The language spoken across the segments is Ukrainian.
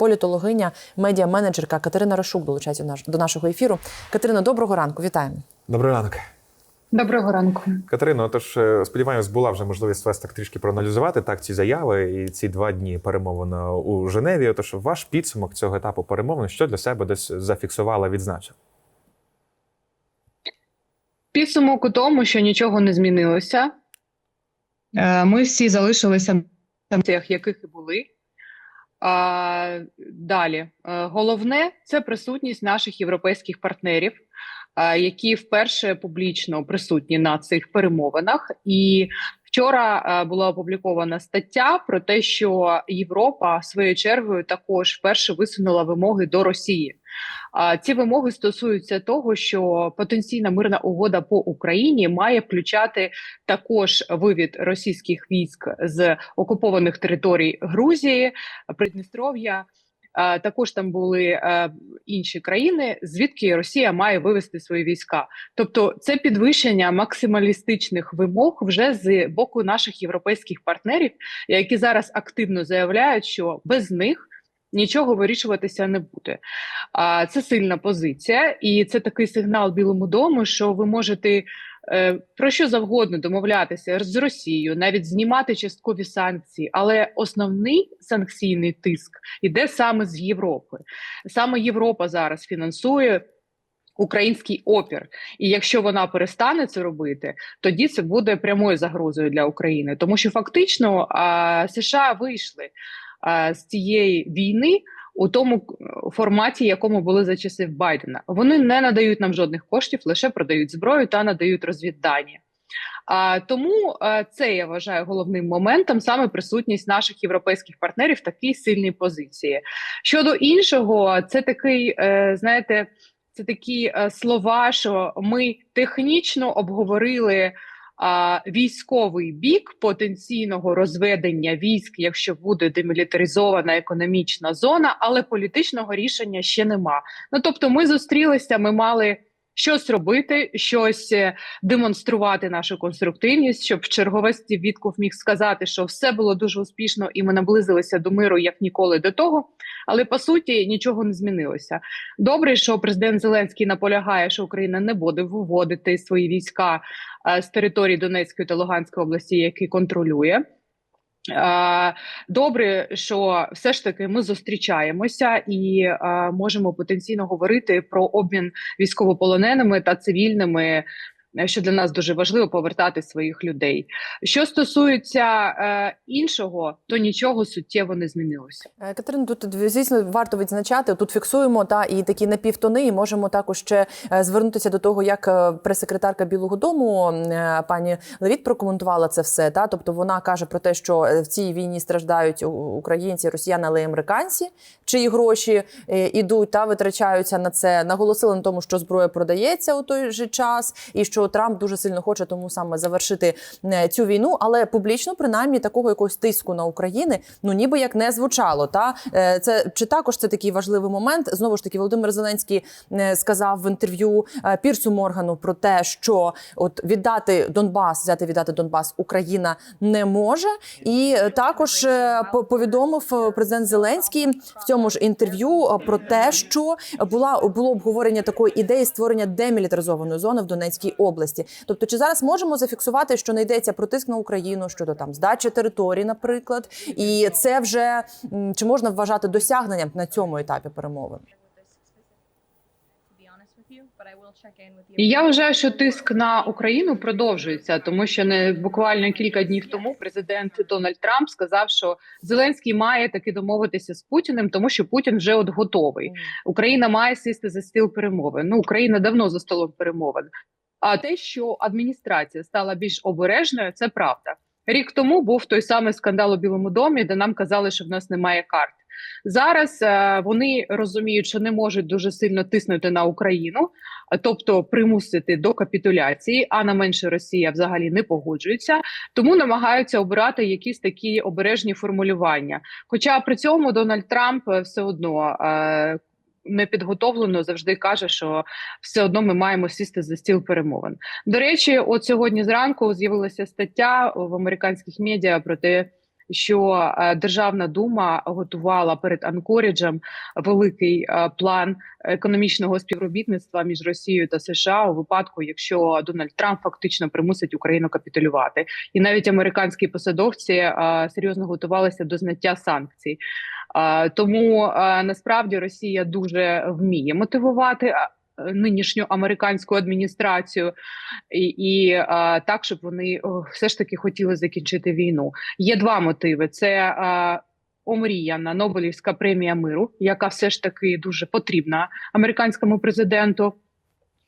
політологиня, медіа-менеджерка Катерина Рашук долучається до нашого ефіру. Катерина, доброго ранку. Вітаємо. Добрий ранок. Доброго ранку. Катерино, тож е, сподіваємось, була вже можливість вас так трішки проаналізувати так ці заяви і ці два дні перемовин е, у Женеві. Отож, ваш підсумок цього етапу перемовин, що для себе десь зафіксувала, відзначив? Підсумок у тому, що нічого не змінилося. Е, Ми всі залишилися там, тих, яких і були. А, далі, Е, головне це присутність наших європейських партнерів, е, які вперше публічно присутні на цих перемовинах. І вчора е, була опублікована стаття про те, що Європа своєю чергою також вперше висунула вимоги до Росії. Ці вимоги стосуються того, що потенційна мирна угода по Україні має включати також вивід російських військ з окупованих територій Грузії, Придністров'я. Також там були е, інші країни, звідки Росія має вивести свої війська. Тобто, це підвищення максималістичних вимог вже з боку наших європейських партнерів, які зараз активно заявляють, що без них нічого вирішуватися не буде. А це сильна позиція, і це такий сигнал Білому дому, що ви можете е, про що завгодно домовлятися з Росією, навіть знімати часткові санкції, але основний санкційний тиск іде саме з Європи. Саме Європа зараз фінансує. Український опір, і якщо вона перестане це робити, тоді це буде прямою загрозою для України, тому що фактично США вийшли з цієї війни у тому е, форматі, якому були за часів Байдена. Вони не надають нам жодних коштів, лише продають зброю та надають розвіддані. А тому е, це я вважаю головним моментом саме присутність наших європейських партнерів в такій сильній позиції. Щодо іншого, це такий, е, знаєте, це такі е, слова, що ми технічно обговорили. Військовий бік потенційного розведення військ, якщо буде демілітаризована економічна зона, але політичного рішення ще нема. Ну тобто, ми зустрілися, ми мали щось робити, щось е, демонструвати нашу конструктивність, щоб в черговості Вітков міг сказати, що все було дуже успішно, і ми наблизилися до миру як ніколи до того. Але по суті нічого не змінилося. Добре, що президент Зеленський наполягає, що Україна не буде виводити свої війська е, з території Донецької та Луганської області, які контролює. Добре, що все ж таки ми зустрічаємося і можемо потенційно говорити про обмін військовополоненими та цивільними, що для нас дуже важливо повертати своїх людей. Що стосується е, іншого, то нічого суттєво не змінилося. Е, Катерина, тут звісно варто відзначати. Тут фіксуємо та і такі напівтони. І можемо також ще е, звернутися до того, як е, прес-секретарка Білого Дому е, пані Левіт прокоментувала це все. Та тобто вона каже про те, що е, в цій війні страждають українці, росіяни, але американці, чиї гроші е, ідуть та витрачаються на це. Наголосила на тому, що зброя продається у той же час, і що Трамп дуже сильно хоче тому саме завершити е, цю війну, але публічно принаймні такого якогось тиску на Україну, ну ніби як не звучало. Та Е, це чи також це такий важливий момент? Знову ж таки, Володимир Зеленський е, сказав в інтерв'ю Пірсу Моргану про те, що от віддати Донбас, взяти віддати Донбас Україна не може, і також повідомив президент Зеленський в цьому ж інтерв'ю про те, що була було обговорення такої ідеї створення демілітаризованої зони в Донецькій області. Тобто, чи зараз можемо зафіксувати, що не йдеться про тиск на Україну щодо там здачі території, наприклад, і це вже чи можна вважати досягненням на цьому етапі перемовин? І я вважаю, що тиск на Україну продовжується, тому що не буквально кілька днів тому президент Дональд Трамп сказав, що Зеленський має таки домовитися з Путіним, тому що Путін вже от готовий. Україна має сісти за стіл перемовин. Ну Україна давно за столом перемовин. А те, що адміністрація стала більш обережною, це правда. Рік тому був той самий скандал у Білому домі, де нам казали, що в нас немає карт. Зараз е, вони розуміють, що не можуть дуже сильно тиснути на Україну, тобто примусити до капітуляції, а на менше Росія взагалі не погоджується, тому намагаються обирати якісь такі обережні формулювання. Хоча при цьому Дональд Трамп е, все одно. Е, Непідготовлено завжди каже, що все одно ми маємо сісти за стіл перемовин. До речі, от сьогодні зранку з'явилася стаття в американських медіа про те, що е, Державна дума готувала перед Анкоріджем великий е, план економічного співробітництва між Росією та США у випадку, якщо Дональд Трамп фактично примусить Україну капітулювати, і навіть американські посадовці е, серйозно готувалися до зняття санкцій. Тому насправді Росія дуже вміє мотивувати нинішню американську адміністрацію і, і е, так, щоб вони о, все ж таки хотіли закінчити війну. Є два мотиви: це е, омріяна Нобелівська премія миру, яка все ж таки дуже потрібна американському президенту.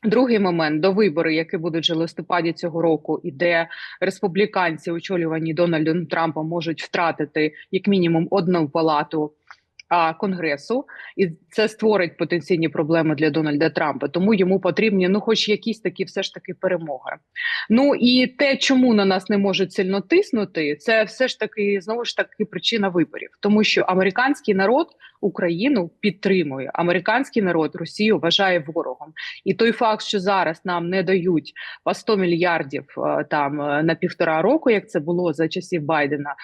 Другий момент до вибори, які будуть вже листопаді цього року, і де республіканці, очолювані Дональдом Трампом, можуть втратити як мінімум одну палату а, конгресу, і це створить потенційні проблеми для Дональда Трампа. Тому йому потрібні ну, хоч якісь такі, все ж таки, перемоги. Ну і те, чому на нас не можуть сильно тиснути, це все ж таки знову ж таки причина виборів, тому що американський народ Україну підтримує. Американський народ Росію вважає ворогом. І той факт, що зараз нам не дають по 100 мільярдів е, там е, на півтора року, як це було за часів Байдена,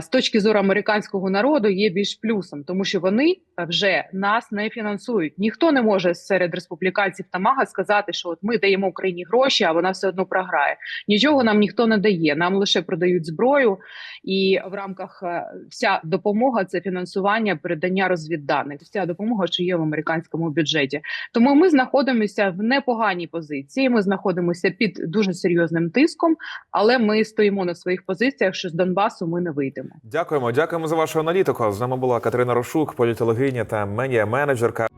з точки зору американського народу є більш плюсом, тому що вони вже нас не фінансують. Ніхто не може серед республіканців та мага сказати, що от ми даємо Україні гроші, а вона все одно програє. Нічого нам ніхто не дає. Нам лише продають зброю, і в рамках е, вся допомога це фінансування передання розвідданих. Вся допомога, що є в американському бюджеті. Тому ми знаходимося в непоганій позиції. Ми знаходимося під дуже серйозним тиском, але ми стоїмо на своїх позиціях, що з Донбасу ми не вийдемо. Дякуємо, дякуємо за вашу аналітику. З нами була Катерина Рошук, політологиня управління та медіаменеджерка.